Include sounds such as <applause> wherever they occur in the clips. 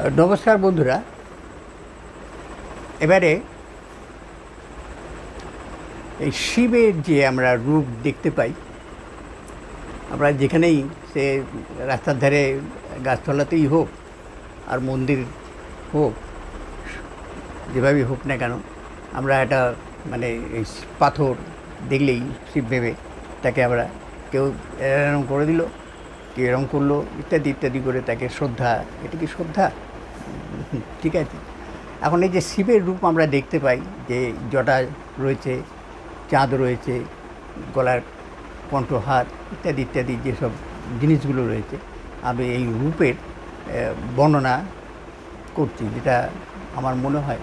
নমস্কার বন্ধুরা। এবারে এই শিবের যে আমরা রূপ দেখতে পাই, আমরা যেখানেই সে রাস্তার ধারে গাছতলাতেই হোক আর মন্দির হোক, যেভাবেই হোক না কেন, আমরা একটা মানে এই পাথর দেখলেই শিব ভেবে তাকে আমরা কেউ এরকম করে দিল, কেউ এরকম করল, ইত্যাদি ইত্যাদি করে তাকে শ্রদ্ধা, এটা কি শ্রদ্ধা? ঠিক আছে? এখন এই যে শিবের রূপ আমরা দেখতে পাই, যে জটা রয়েছে, চাঁদ রয়েছে, গলার কণ্ঠহার ইত্যাদি ইত্যাদি যেসব জিনিসগুলো রয়েছে, আমি এই রূপের বর্ণনা করছি, যেটা আমার মনে হয়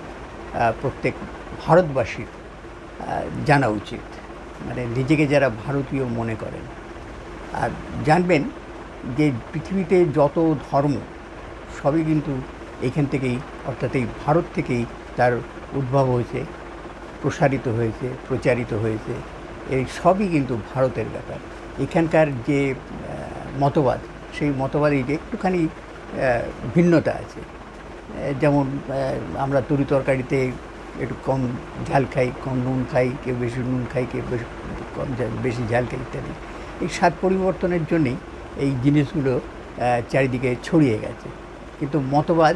প্রত্যেক ভারতবাসীর জানা উচিত। মানে নিজেকে যারা ভারতীয় মনে করেন। আর জানবেন যে পৃথিবীতে যত ধর্ম, সবই কিন্তু এইখান থেকেই, অর্থাৎ এই ভারত থেকেই তার উদ্ভব হয়েছে, প্রসারিত হয়েছে, প্রচারিত হয়েছে। এই সবই কিন্তু ভারতের ব্যাপার। এখানকার যে মতবাদ, সেই মতবাদে যে একটুখানি ভিন্নতা আছে। যেমন আমরা তরি তরকারিতে একটু কম ঝাল খাই, কম নুন খাই, কেউ বেশি নুন খাই কেউ বেশি, কম বেশি ঝাল খাই ইত্যাদি। এই স্বাদ পরিবর্তনের জন্যেই এই জিনিসগুলো চারিদিকে ছড়িয়ে গেছে। কিন্তু মতবাদ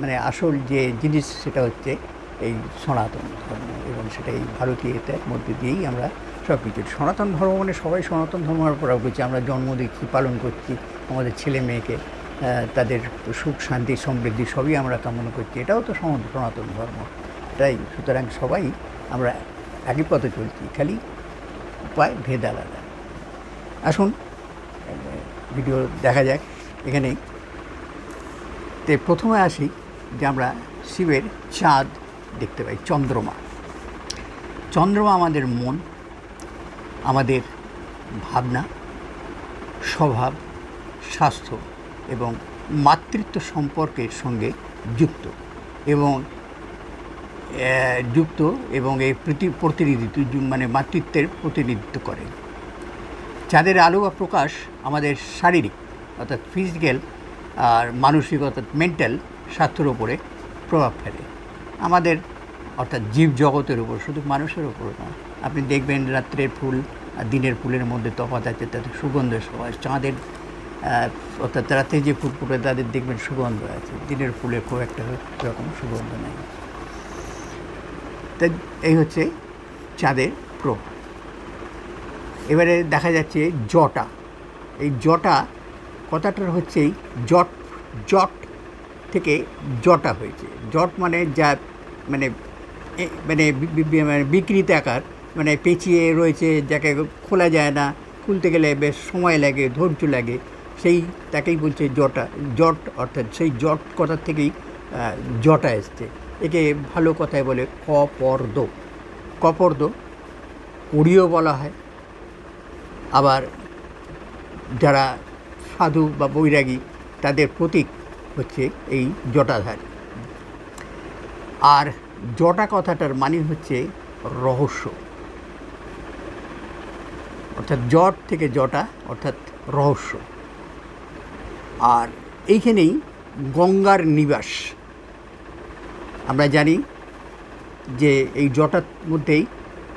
মানে আসল যে জিনিস সেটা হচ্ছে এই সনাতন ধর্ম এবং সেটা এই ভারতীয়তার মধ্যে দিয়েই আমরা সব কিছু সনাতন ধর্ম মানে সবাই সনাতন ধর্ম প্রয়োগ করছি। আমরা জন্ম দিচ্ছি পালন করছি, আমাদের ছেলে মেয়েকে তাদের সুখ, শান্তি, সমৃদ্ধি সবই আমরা কামনা করছি। এটাও তো সনাতন ধর্ম। তাই সুতরাং সবাই আমরা একই পথে চলছি, খালি উপায়, ভেদ আলাদা। আসুন ভিডিও দেখা যাক। এখানেই তে প্রথমে আসি যে আমরা শিবের চাঁদ দেখতে পাই, চন্দ্রমা। চন্দ্রমা আমাদের মন, আমাদের ভাবনা, স্বভাব, স্বাস্থ্য এবং মাতৃত্ব সম্পর্কের সঙ্গে যুক্ত এবং যুক্ত এবং এই প্রতি, প্রতিনিধিত্ব মানে মাতৃত্বের প্রতিনিধিত্ব করে। চাঁদের আলো বা প্রকাশ আমাদের শারীরিক, অর্থাৎ ফিজিক্যাল আর মানসিকতা মেন্টাল স্বাস্থ্যের উপরে প্রভাব ফেলে। আমাদের, অর্থাৎ জীব জগতের উপর, শুধু মানুষের উপর নয়। আপনি দেখবেন রাত্রের ফুল আর দিনের ফুলের মধ্যে তফাৎ আছে, তাদের সুগন্ধ সবাই চাঁদের অর্থাৎ রাতে যে ফুল ফুটে তাদের দেখবেন সুগন্ধ আছে। দিনের ফুলে খুব একটা রকম সুগন্ধ নেই। তাই এই হচ্ছে চাঁদের প্রভাব। এবারে দেখা যাচ্ছে জটা। এই জটা কথাটার হচ্ছেই জট জট থেকে জটা হয়েছে। জট মানে যা মানে মানে মানে বিকৃত আকার মানে পেঁচিয়ে রয়েছে, যাকে খোলা যায় না, খুলতে গেলে বেশ সময় লাগে, ধৈর্য লাগে, সেই তাকেই বলছে জটা। জট অর্থাৎ সেই জট কথার থেকেই জটা এসছে। একে ভালো কথায় বলে কপর্দ। কপর্দ কড়িও বলা হয়। আবার যারা সাধু বা বৈরাগী তাদের প্রতীক হচ্ছে এই জটাধারী। আর জটা কথাটার মানে হচ্ছে রহস্য। অর্থাৎ জট থেকে জটা, অর্থাৎ রহস্য। আর এইখানেই গঙ্গার নিবাস। আমরা জানি যে এই জটার মধ্যেই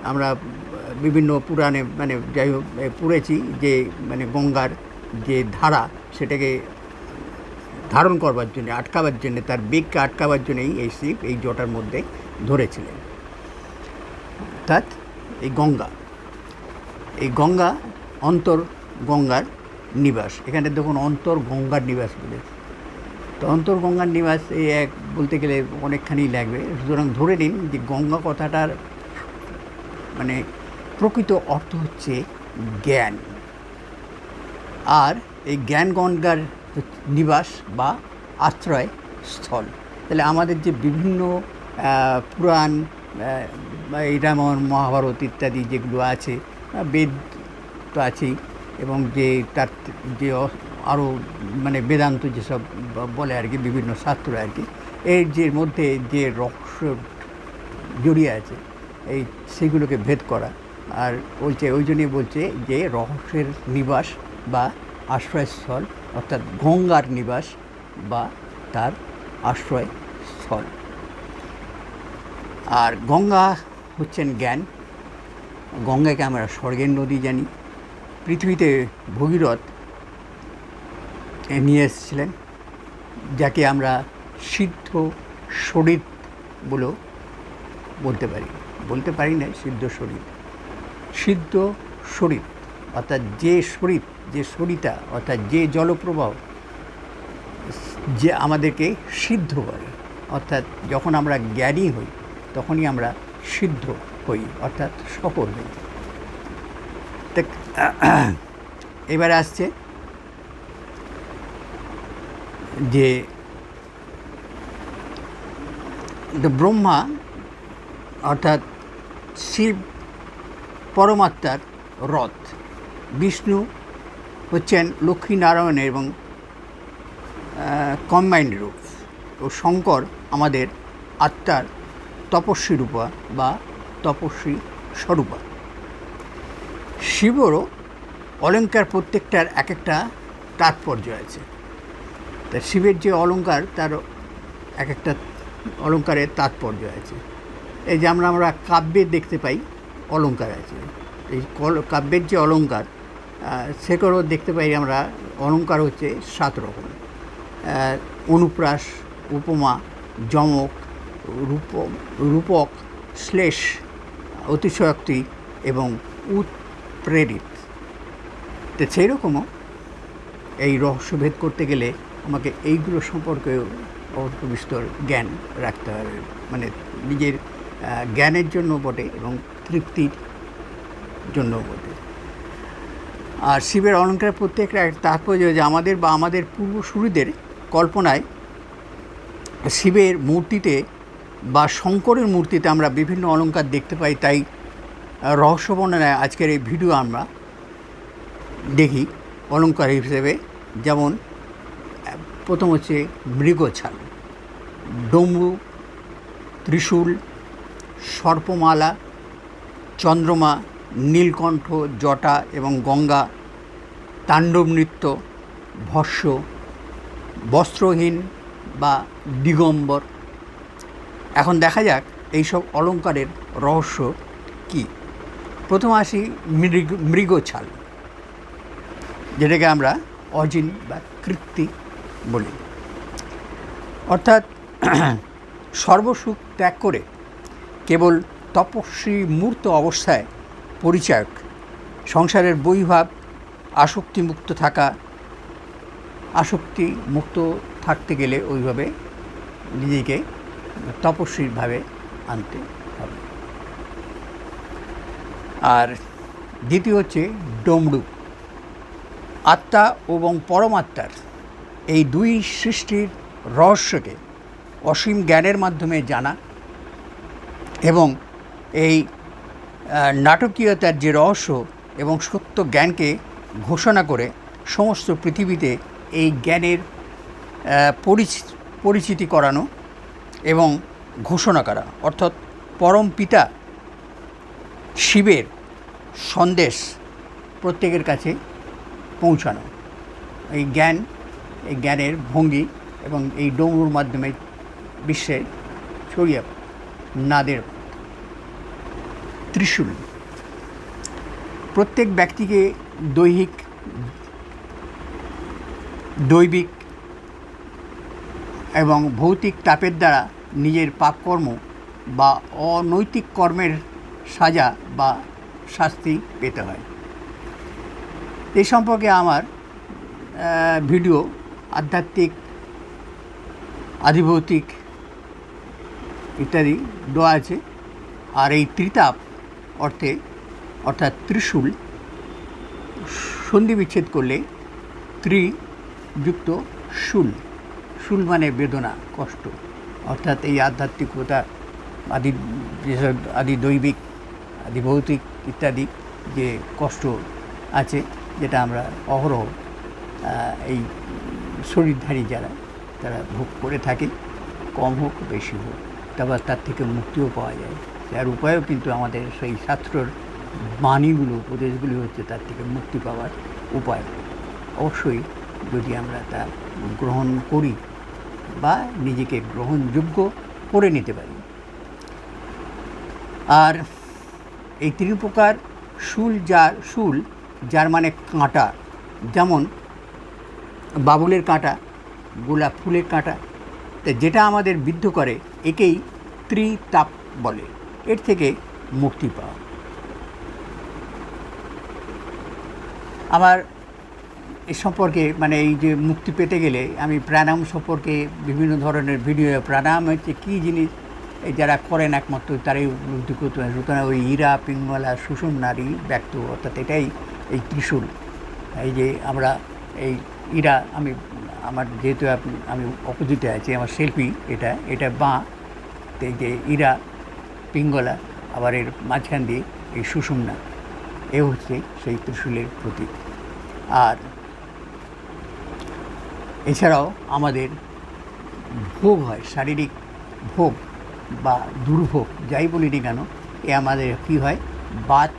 আমরা বিভিন্ন পুরাণে মানে যাই হোক পড়েছি যে মানে গঙ্গার যে ধারা সেটাকে ধারণ করবার জন্য, আটকাবার জন্য, তার বেগকে আটকাবার জন্যই এই শিব এই জটার মধ্যে ধরেছিলেন। অর্থাৎ এই গঙ্গা। এই গঙ্গা অন্তর গঙ্গার নিবাস। এখানে দেখুন অন্তর গঙ্গার নিবাস বলে। তো অন্তর গঙ্গার নিবাস এই এক বলতে গেলে অনেকখানি লাগবে। সুতরাং ধরে নিন যে গঙ্গা কথাটার মানে প্রকৃত অর্থ হচ্ছে জ্ঞান। আর এই জ্ঞান গঙ্গার নিবাস বা আশ্রয় স্থল। তাহলে আমাদের যে বিভিন্ন পুরাণ এই রামায়ণ, মহাভারত ইত্যাদি যেগুলো আছে বেদ তো আছেই এবং যে তার যে আরও মানে বেদান্ত যেসব বলে আর কি, বিভিন্ন শাস্ত্র আর কি, এর যে মধ্যে যে রহস্য জড়িয়ে আছে, এই সেগুলোকে ভেদ করা। আর বলছে, ওই জন্যই বলছে যে রহস্যের নিবাস বা আশ্রয়স্থল, অর্থাৎ গঙ্গার নিবাস বা তার আশ্রয়স্থল। আর গঙ্গা হচ্ছেন জ্ঞান। গঙ্গাকে আমরা স্বর্গের নদী জানি। পৃথিবীতে ভগীরথ নিয়ে এসেছিলেন, যাকে আমরা সিদ্ধ শরীর বলেও বলতে পারি। বলতে পারি না, সিদ্ধ শরীর। সিদ্ধ শরীর, অর্থাৎ যে শরীর যে সরিতা অর্থাৎ যে জলপ্রবাহ, যে আমাদেরকে সিদ্ধ করে, অর্থাৎ যখন আমরা জ্ঞানী হই, তখনই আমরা সিদ্ধ হই, অর্থাৎ সফল হই। এবারে আসছে যে ব্রহ্মা, অর্থাৎ শিব পরমাত্মার রথ, বিষ্ণু হচ্ছেন লক্ষ্মীনারায়ণের এবং কম্বাইন্ড রূপ ও শঙ্কর আমাদের আত্মার তপস্বী রূপা বা তপস্বী স্বরূপা। শিবরও অলঙ্কার প্রত্যেকটার এক একটা তাৎপর্য আছে। তা শিবের যে অলঙ্কার তার এক একটা অলঙ্কারের তাৎপর্য আছে। এই যে আমরা আমরা কাব্যে দেখতে পাই অলঙ্কার আছে। এই কাব্যের যে অলঙ্কার সেগুলো দেখতে পাই আমরা অলঙ্কার হচ্ছে সাত রকম। অনুপ্রাস, উপমা, যমক, রূপ রূপক, শ্লেষ, অতিশয়োক্তি এবং উৎপ্রেরিত। তো সেই রকমও এই রহস্যভেদ করতে গেলে আমাকে এইগুলো সম্পর্কে অল্প বিস্তর জ্ঞান রাখতে হবে। মানে নিজের জ্ঞানের জন্য বটে এবং তৃপ্তির জন্য বটে। আর শিবের অলঙ্কার প্রত্যেকটা এক তাৎপর্য যে আমাদের বা আমাদের পূর্বসূরিদের কল্পনায় শিবের মূর্তিতে বা শঙ্করের মূর্তিতে আমরা বিভিন্ন অলঙ্কার দেখতে পাই। তাই রহস্য বর্ণনায় আজকের এই ভিডিও আমরা দেখি অলঙ্কার হিসেবে। যেমন, প্রথম হচ্ছে মৃগছাল, ডমরু, ত্রিশূল, সর্পমালা, চন্দ্রমা নীলকণ্ঠ, জটা এবং গঙ্গা, তাণ্ডব নৃত্য, ভস্য, বস্ত্রহীন বা দিগম্বর। এখন দেখা যাক এইসব অলঙ্কারের রহস্য কি। প্রথম আসি মৃগ, মৃগছাল, যেটাকে আমরা অজিন বা কৃত্তি বলি। অর্থাৎ সর্বসুখ ত্যাগ করে কেবল তপস্বী মূর্ত অবস্থায় পরিচায়ক। সংসারের বৈভাব আসক্তিমুক্ত থাকা আসক্তি মুক্ত থাকতে গেলে ওইভাবে নিজেকে তপস্বীভাবে আনতে হবে। আর দ্বিতীয় হচ্ছে ডমরু। আত্মা এবং পরমাত্মার এই দুই সৃষ্টির রহস্যকে অসীম জ্ঞানের মাধ্যমে জানা এবং এই নাটকীয়তার যে রহস্য এবং সত্য জ্ঞানকে ঘোষণা করে সমস্ত পৃথিবীতে এই জ্ঞানের পরিচিতি করানো এবং ঘোষণা করা অর্থাৎ পরম পিতা শিবের সন্দেশ প্রত্যেকের কাছে পৌঁছানো এই জ্ঞান, এই জ্ঞানের ভঙ্গি এবং এই ডমরুর মাধ্যমে বিশ্বে ছড়িয়ে। নাদের ত্রিশূল। প্রত্যেক ব্যক্তিকে দৈহিক, দৈবিক এবং ভৌতিক তাপের দ্বারা নিজের পাপকর্ম বা অনৈতিক কর্মের সাজা বা শাস্তি পেতে হয়। এই সম্পর্কে আমার ভিডিও আধ্যাত্মিক, আধিভৌতিক ইত্যাদি দেওয়া আছে। আর এই ত্রিতাপ অর্থে, অর্থাৎ ত্রিশূল সন্ধি বিচ্ছেদ করলে ত্রিযুক্ত শুল। শুল মানে বেদনা, কষ্ট। অর্থাৎ এই আধ্যাত্মিকতা, আদি যেসব আদি দৈবিক, আদি ভৌতিক ইত্যাদি যে কষ্ট আছে, যেটা আমরা অহরহ এই শরীরধারী যারা, তারা ভোগ করে থাকে, কম হোক, বেশি হোক, তারপর তার থেকে মুক্তিও পাওয়া যায়। তার উপায়ও কিন্তু আমাদের সেই শাস্ত্রর বাণীগুলো, উপদেশগুলি হচ্ছে তার থেকে মুক্তি পাওয়ার উপায়। অবশ্যই যদি আমরা তা গ্রহণ করি বা নিজেকে গ্রহণযোগ্য করে নিতে পারি। আর এই তিন প্রকার শুল যার শুল যার মানে কাঁটা, যেমন বাবুলের কাঁটা, গোলাপ ফুলের কাঁটা, তা যেটা আমাদের বিদ্ধ করে, একেই ত্রিতাপ বলে। এর থেকে মুক্তি পাওয়া আমার এ সম্পর্কে মানে এই যে মুক্তি পেতে গেলে আমি প্রাণায়াম সম্পর্কে বিভিন্ন ধরনের ভিডিও, প্রাণায়াম হচ্ছে কী জিনিস, এই যারা করেন একমাত্র তারাই উপলব্ধি করতে পারে। সুতরাং ওই ইরা, পিঙ্গলা, সুষুম নারী ব্যক্ত, অর্থাৎ এটাই এই ত্রিশূল। এই যে আমরা এই ইরা, আমি, আমার যেহেতু আমি অপোজিটে আছি, আমার সেলফি এটা এটা বাঁ, এই যে ইরা পিঙ্গলা, আবার এর মাঝখান দিয়ে এই সুষুম্না, এ হচ্ছে সেই ত্রিশূলের প্রতীক। আর এছাড়াও আমাদের ভোগ হয়, শারীরিক ভোগ বা দুর্ভোগ, যাই বলি নি কেন, এ আমাদের কী হয়? বাত,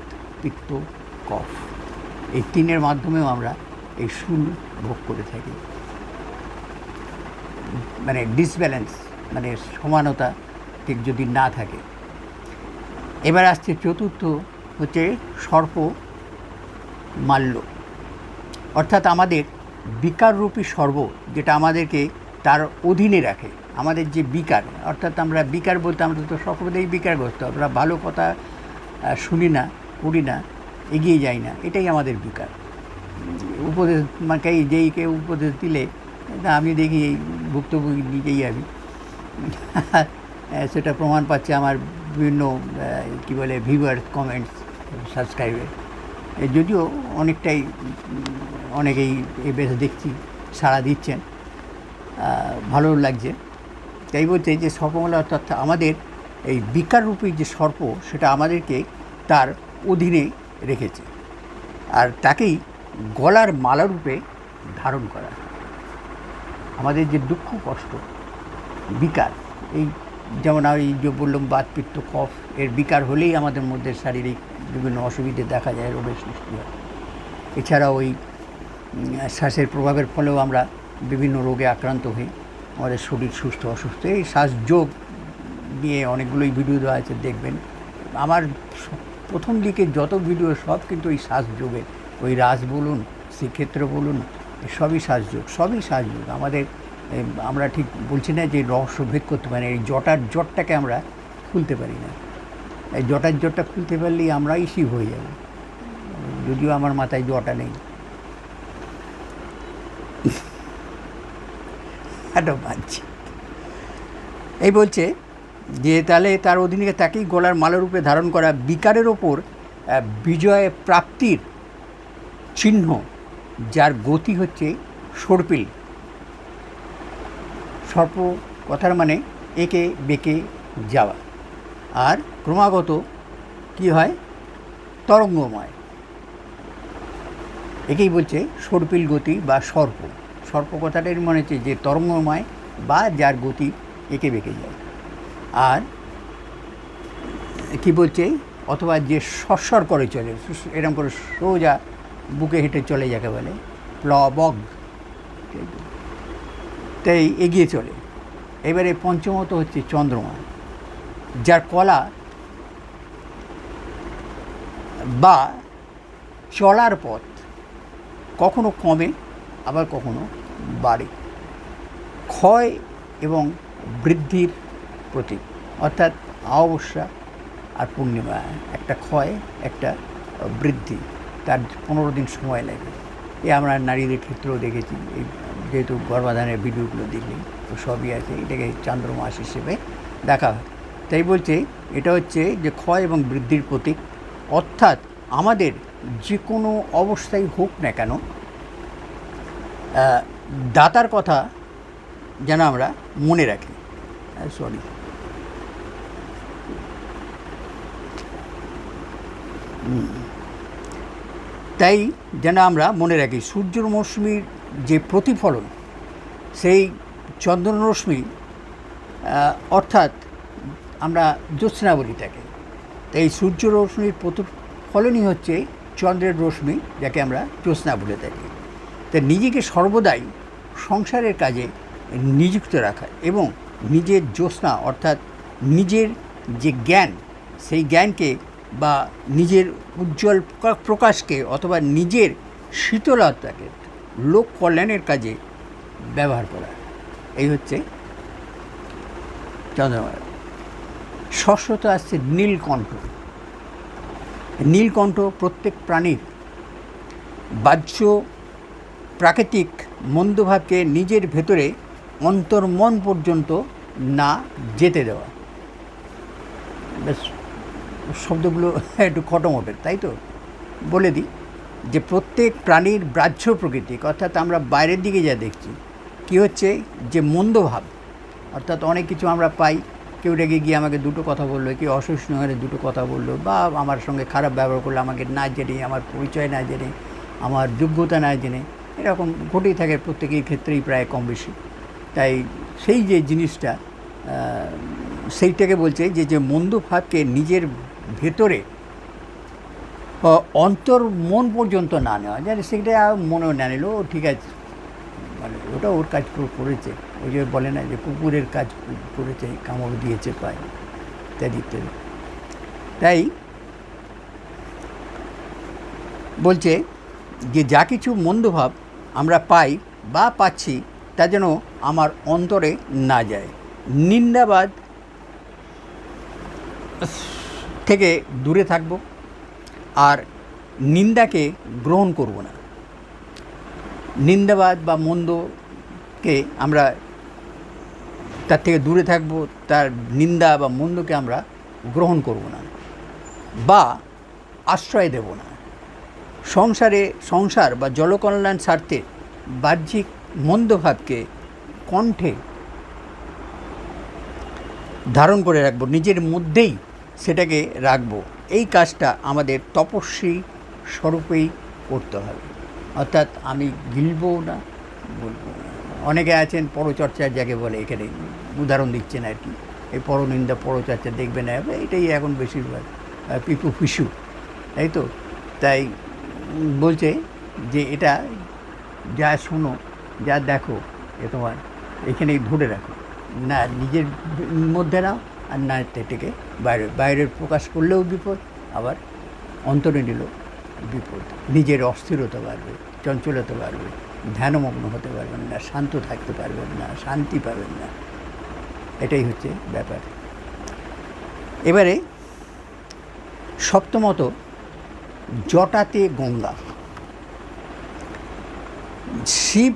পিত্ত, কফ। এই তিনের মাধ্যমেও আমরা এই শুল ভোগ করে থাকি। মানে ডিসব্যালেন্স মানে সমানতা ঠিক যদি না থাকে। এবার আসছে চতুর্থ হচ্ছে সর্প মাল্য। অর্থাৎ আমাদের বিকাররূপী সর্ব যেটা আমাদেরকে তার অধীনে রাখে, আমাদের যে বিকার, অর্থাৎ আমরা বিকার বলতে আমরা তো সকলেই বিকারগ্রস্ত, আমরা ভালো কথা শুনি না, করি না, এগিয়ে যাই না, এটাই আমাদের বিকার। উপদেশ মানে যেই কেউ উপদেশ দিলে আমি দেখি এই ভুক্তভোগী নিজেই আমি, <laughs> সেটা প্রমাণ পাচ্ছে আমার বিভিন্ন কী বলে ভিউয়ার কমেন্টস সাবস্ক্রাইবার যদিও অনেকটাই অনেকেই এ বেশ দেখছি, সাড়া দিচ্ছেন। ভালো লাগছে। তাই বলতে যে সর্পমালা অর্থাৎ আমাদের এই বিকার বিকাররূপী যে সর্প, সেটা আমাদেরকে তার অধীনে রেখেছে। আর তাকেই গলার মালারূপে ধারণ করা। আমাদের যে দুঃখ কষ্ট, বিকার, এই যেমন আমি যে বললাম, বাত পিত্ত, কফ, এর বিকার হলেই আমাদের মধ্যে শারীরিক বিভিন্ন অসুবিধে দেখা যায়, রোগের সৃষ্টি হয়। এছাড়া ওই শ্বাসের প্রভাবের ফলেও আমরা বিভিন্ন রোগে আক্রান্ত হই। আমাদের শরীর সুস্থ, অসুস্থ, এই শ্বাসযোগ নিয়ে অনেকগুলোই ভিডিও দেওয়া আছে, দেখবেন। আমার প্রথম দিকে যত ভিডিও, সব কিন্তু ওই শ্বাসযোগের ওই রাজ বলুন, শ্রীক্ষেত্র বলুন সবই শ্বাসযোগ সবই শ্বাসযোগ আমাদের আমরা ঠিক বলছি না যে রহস্য ভেদ করতে পারি না, এই জটার জটটাকে আমরা খুলতে পারি না। এই জটার জটটা খুলতে পারলেই আমরাই শিব হয়ে যাব। যদিও আমার মাথায় জটা নেই। এই বলছে যে তাহলে তার অধীনে তাকেই গলার মালারূপে ধারণ করা বিকারের ওপর বিজয় প্রাপ্তির চিহ্ন, যার গতি হচ্ছে সর্পিল। সর্প কথার মানে একে বেঁকে যাওয়া। আর ক্রমাগত কি হয়? তরঙ্গময়। একেই বলছে সর্পিল গতি বা সর্প। সর্প কথাটার মনে হচ্ছে যে তরঙ্গময় বা যার গতি একে বেঁকে যায়। আর কি বলছে? অথবা যে সস্বর করে চলে, এরকম করে সোজা বুকে হেঁটে চলে যাকে বলে, প্লবগ। তাই এগিয়ে চলে। এবারে পঞ্চমত হচ্ছে চন্দ্রমা, যার কলা বা চলার পথ কখনো কমে, আবার কখনো বাড়ে। ক্ষয় এবং বৃদ্ধির প্রতীক, অর্থাৎ অমাবস্যা আর পূর্ণিমা, একটা ক্ষয়, একটা বৃদ্ধি, তার পনেরো দিন সময় লাগে। এ আমরা নারীদের ক্ষেত্রেও দেখেছি, এই যেহেতু গর্ভাধানের ভিডিওগুলো দেখলি তো সবই আছে, এটাকে চান্দ্রমাস হিসেবে দেখা হয়। তাই বলছে, এটা হচ্ছে যে ক্ষয় এবং বৃদ্ধির প্রতীক। অর্থাৎ আমাদের যে কোনো অবস্থায় হোক না কেন দাতার কথা যেন আমরা মনে রাখি। সরি তাই যেন আমরা মনে রাখি, সূর্যর মৌসুমীর যে প্রতিফলন, সেই চন্দ্ররশ্মি অর্থাৎ আমরা জ্যোৎস্না বলি তাকে তাই সূর্য রশ্মির প্রতিফলনই হচ্ছে চন্দ্রের রশ্মি, যাকে আমরা জ্যোৎস্না বলে থাকি। তা নিজেকে সর্বদাই সংসারের কাজে নিযুক্ত রাখা এবং নিজের জ্যোৎস্না, অর্থাৎ নিজের যে জ্ঞান, সেই জ্ঞানকে বা নিজের উজ্জ্বল প্রকাশকে অথবা নিজের শীতলতাকে লোক কল্যাণের কাজে ব্যবহার করা। এই হচ্ছে চন্দ্রমায় ষষ্ঠত আসছে নীলকণ্ঠ। নীলকণ্ঠ প্রত্যেক প্রাণীর বাহ্য, প্রাকৃতিক মন্দভাবকে নিজের ভেতরে অন্তর্মন পর্যন্ত না যেতে দেওয়া। বেশ শব্দগুলো <laughs> একটু খটোমটের তাই তো? বলে দিই যে প্রত্যেক প্রাণীর ব্রাহ্য প্রকৃতি, অর্থাৎ আমরা বাইরের দিকে যা দেখছি, কি হচ্ছে? যে মন্দভাব অর্থাৎ অনেক কিছু আমরা পাই, কেউ রেগে গিয়ে আমাকে দুটো কথা বলল, কেউ অসহিষ্ণু হয়ে দুটো কথা বলল, বা আমার সঙ্গে খারাপ ব্যবহার করল, আমাকে না জেনে, আমার পরিচয় না জেনে, আমার যোগ্যতা না জেনে, এরকম ঘটেই থাকে প্রত্যেকের ক্ষেত্রেই প্রায় কম বেশি। তাই সেই যে জিনিসটা সেইটাকে বলছে যে যে মন্দ ভাবকে নিজের ভেতরে অন্তর মন পর্যন্ত না নেওয়া। যায় সেটা মনেও না নিল ঠিক আছে। মানে ওটা ওর কাজ করেছে। ওই যে বলে না যে কুকুরের কাজ করেছে, কামড় দিয়েছে পায়। ইত্যাদি ইত্যাদি তাই বলছে যে যা কিছু মন্দভাব আমরা পাই বা পাচ্ছি, তা যেন আমার অন্তরে না যায়। নিন্দাবাদ। থেকে দূরে থাকব আর নিন্দাকে গ্রহণ করব না। নিন্দাবাদ বা মন্দকে আমরা তার থেকে দূরে থাকব, তার নিন্দা বা মন্দকে আমরা গ্রহণ করব না বা আশ্রয় দেব না। সংসারে সংসার বা জলকল্যাণ স্বার্থে বাহ্যিক মন্দভাবকে কণ্ঠে ধারণ করে রাখব, নিজের মধ্যেই সেটাকে রাখব। এই কাজটা আমাদের তপস্বী স্বরূপেই করতে হবে। অর্থাৎ আমি গিলবো না, বলব অনেকে আছেন পরচর্চার যাকে বলে, এখানে উদাহরণ দিচ্ছেন আর কি। এই পরনিন্দা পরচর্চা দেখবেন না এটাই এখন বেশিরভাগ পিপু ফিসু তাই তো? তাই বলছে যে এটা যা শোনো, যা দেখো, এ তোমার, এখানেই ধরে রাখো। না, নিজের মধ্যে নাও আর না এটাকে বাইরে, বাইরের প্রকাশ করলেও বিপদ, আবার অন্তরে নিল বিপদ। নিজের অস্থিরতা বাড়বে, চঞ্চলতা বাড়বে, ধ্যানমগ্ন হতে পারবেন না, শান্ত থাকতে পারবেন না, শান্তি পাবেন না। এটাই হচ্ছে ব্যাপার। এবারে সপ্তমত, জটাতে গঙ্গা। শিব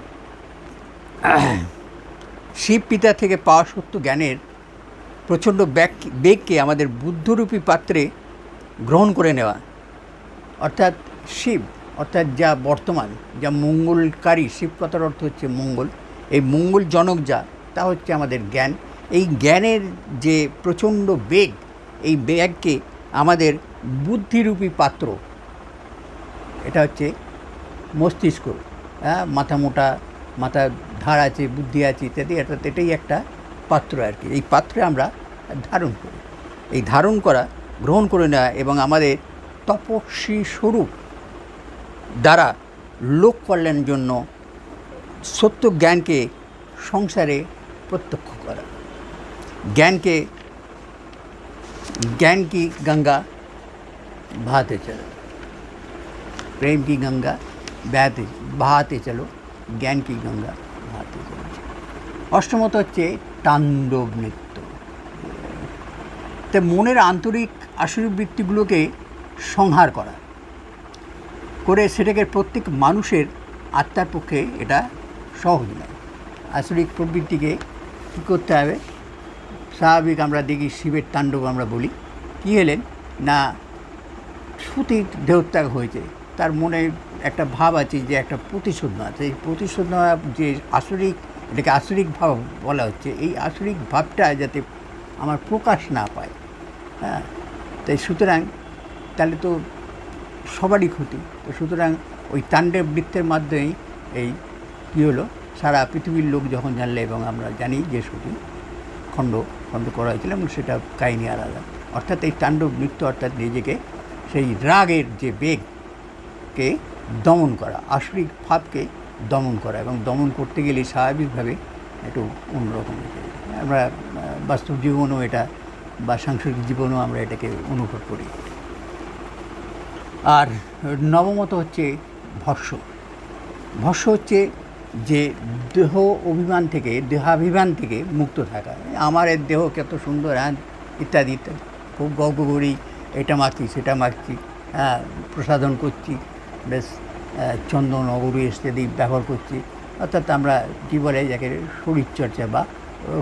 শিব পিতা থেকে পাওয়া সত্য জ্ঞানের প্রচণ্ড ব্যাগ বেগকে আমাদের বুদ্ধরূপী পাত্রে গ্রহণ করে নেওয়া। অর্থাৎ শিব, অর্থাৎ যা বর্তমান, যা মঙ্গলকারী, শিব কথার অর্থ হচ্ছে মঙ্গল। এই মঙ্গলজনক যা, তা হচ্ছে আমাদের জ্ঞান। এই জ্ঞানের যে প্রচণ্ড বেগ, এই বেগকে আমাদের বুদ্ধিরূপী পাত্র, এটা হচ্ছে মস্তিষ্ক। হ্যাঁ মাথা মোটা, মাথা ধার আছে, বুদ্ধি আছে, ইত্যাদি, অর্থাৎ এটাই একটা পাত্র আর কি। এই পাত্রে আমরা ধারণ করি। এই ধারণ করা, গ্রহণ করে নেওয়া এবং আমাদের তপস্বী স্বরূপ দ্বারা লোক কল্যাণের জন্য সত্য জ্ঞানকে সংসারে প্রত্যক্ষ করা। জ্ঞানকে, জ্ঞান কি গঙ্গা, ভাতে চলো। প্রেম কি গঙ্গা, ব্যাতে, ভাতে চলো। জ্ঞান কি গঙ্গা, ভাতে চলো। অষ্টমত হচ্ছে তাণ্ডব নৃত্য। তা মনের আন্তরিক আসরিক বৃত্তিগুলোকে সংহার করা। করে সেটাকে প্রত্যেক মানুষের আত্মার পক্ষে এটা সহজ নয়। আসরিক প্রবৃত্তিকে কী করতে হবে? স্বাভাবিক আমরা দেখি শিবের তাণ্ডব আমরা বলি। কী হলেন না সতী দেহত্যাগ হয়েছে। তার মনে একটা ভাব আছে যে একটা প্রতিশোধ নেওয়া আছে। এই প্রতিশোধ নেওয়া যে আসরিক এটাকে আসরিক ভাব বলা হচ্ছে। এই আসরিক ভাবটা যাতে আমার প্রকাশ না পায় হ্যাঁ? তাই সুতরাং তাহলে তো সবারই ক্ষতি। তো সুতরাং ওই তাণ্ডব বৃত্তের মাধ্যমেই এই কী হলো, সারা পৃথিবীর লোক যখন জানলে এবং আমরা জানি যে শুটিং খণ্ড খণ্ড করা হয়েছিল এবং সেটা কাহিনী আলাদা। অর্থাৎ এই তাণ্ডব নৃত্য অর্থাৎ নিজেকে সেই রাগের যে বেগকে দমন করা, আসরিক ভাবকে দমন করা এবং দমন করতে গেলে স্বাভাবিকভাবে একটু অন্যরকম আমরা বাস্তব জীবনেও এটা বা সাংসারিক জীবনেও আমরা এটাকে অনুভব করি। আর নবমত হচ্ছে ভস্য। ভস্য হচ্ছে যে দেহ অভিমান থেকে, দেহাভিমান থেকে মুক্ত থাকা। আমার এর দেহ কত সুন্দর হ্যাঁ ইত্যাদি ইত্যাদি। খুব করি এটা মাখছি, সেটা মাখছি হ্যাঁ প্রসাধন করছি বেশ চন্দন অগরু ইত্যাদি ব্যবহার করছি। অর্থাৎ আমরা কী বলে যাকে শরীরচর্চা বা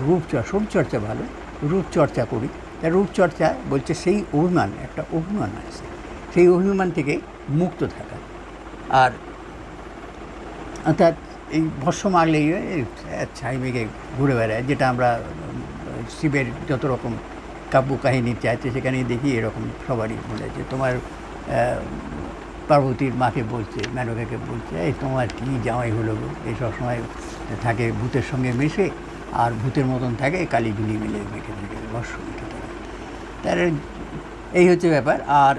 রূপচর্চা, শরীরচর্চা ভালো, রূপচর্চা করি। তা রূপচর্চা বলছে সেই অভিমান, একটা অভিমান আছে। সেই অভিমান থেকে মুক্ত থাকা। আর অর্থাৎ এই ভস্য মারলেই ছাই মেঘে ঘুরে বেড়ায়, যেটা আমরা, শিবের যত রকম কাব্য কাহিনী চাইছে সেখানে দেখি এরকম সবারই বলে যে তোমার পার্বতীর মাকে বলছে, মেনকাকে বলছে, এই তোমার কী জামাই হলো গো? এই সবসময় থাকে ভূতের সঙ্গে মেশে, আর ভূতের মতন থাকে, কালি ঝুলি মিলে মেখে থাকে ভস্য মেখে থাকে। তার এই হচ্ছে ব্যাপার। আর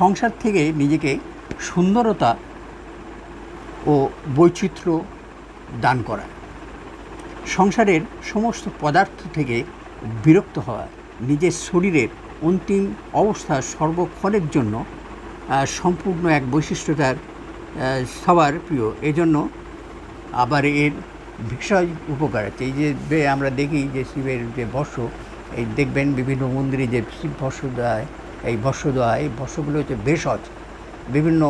সংসার থেকে নিজেকে সুন্দরতা ও বৈচিত্র্য দান করা। সংসারের সমস্ত পদার্থ থেকে বিরক্ত হওয়া, নিজের শরীরের অন্তিম অবস্থা সর্বক্ষণের জন্য সম্পূর্ণ এক বৈশিষ্ট্যতার সবার প্রিয়। এজন্য আবার এর ভীষণ উপকার আছে। এই যে আমরা দেখি যে শিবের যে বর্ষ, এই দেখবেন বিভিন্ন মন্দিরে যে শিব দেওয়া হয় এই ভস্য দেওয়া এই বর্ষগুলো হচ্ছে ভেষজ। বিভিন্ন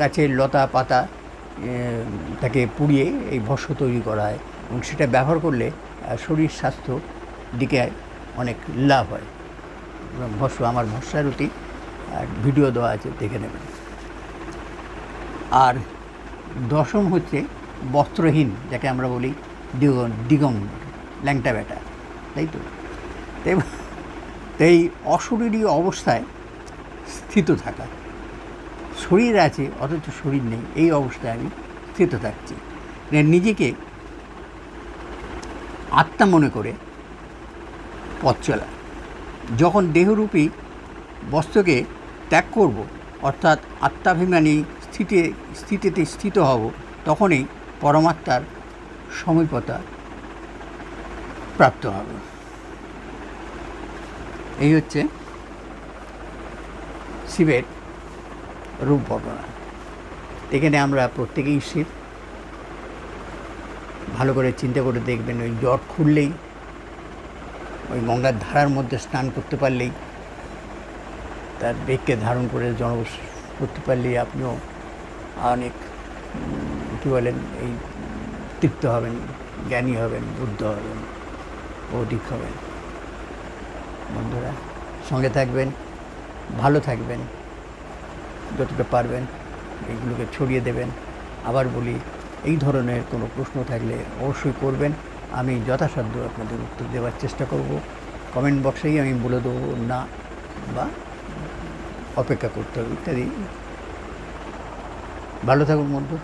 গাছের লতা পাতা তাকে পুড়িয়ে এই ভস্য তৈরি করা হয় এবং সেটা ব্যবহার করলে শরীর স্বাস্থ্য দিকে অনেক লাভ হয়। ভস্য আমার ভস্যারতি আর ভিডিও দেওয়া আছে, দেখে নেবেন। আর দশম হচ্ছে বস্ত্রহীন, যাকে আমরা বলি দিগম দিগম, ল্যাংটা বেটা তাই তো? তাই অশরীরী অবস্থায় স্থিত থাকা। শরীর আছে, অথচ শরীর নেই, এই অবস্থায় আমি স্থিত থাকছি। মানে নিজেকে আত্মা মনে করে পথ চলা। যখন দেহরূপী বস্ত্রকে ত্যাগ করব, অর্থাৎ আত্মাভিমানী স্থিতি, স্থিতিতে স্থিত হব, তখনই পরমাত্মার সমীপতা প্রাপ্ত হবে। এই হচ্ছে শিবের রূপ বর্ণনা। এখানে আমরা প্রত্যেকেই শিব। ভালো করে চিন্তা করে দেখবেন, ওই জট খুললেই, ওই গঙ্গার ধারার মধ্যে স্নান করতে পারলেই তার বেগকে ধারণ করে জনবস করতে পারলেই আপনিও অনেক কী বলেন, এই তৃপ্ত হবেন, জ্ঞানী হবেন, বুদ্ধ হবেন অধিক হবেন। বন্ধুরা, সঙ্গে থাকবেন, ভালো থাকবেন, যতটা পারবেন এইগুলোকে ছড়িয়ে দেবেন। আবার বলি, এই ধরনের কোনো প্রশ্ন থাকলে অবশ্যই করবেন। আমি যথাসাধ্য আপনাদের উত্তর দেওয়ার চেষ্টা করব। কমেন্ট বক্সেই আমি বলে দেবো না বা অপেক্ষা করতে হবে ইত্যাদি। ভালো থাকুন বন্ধু।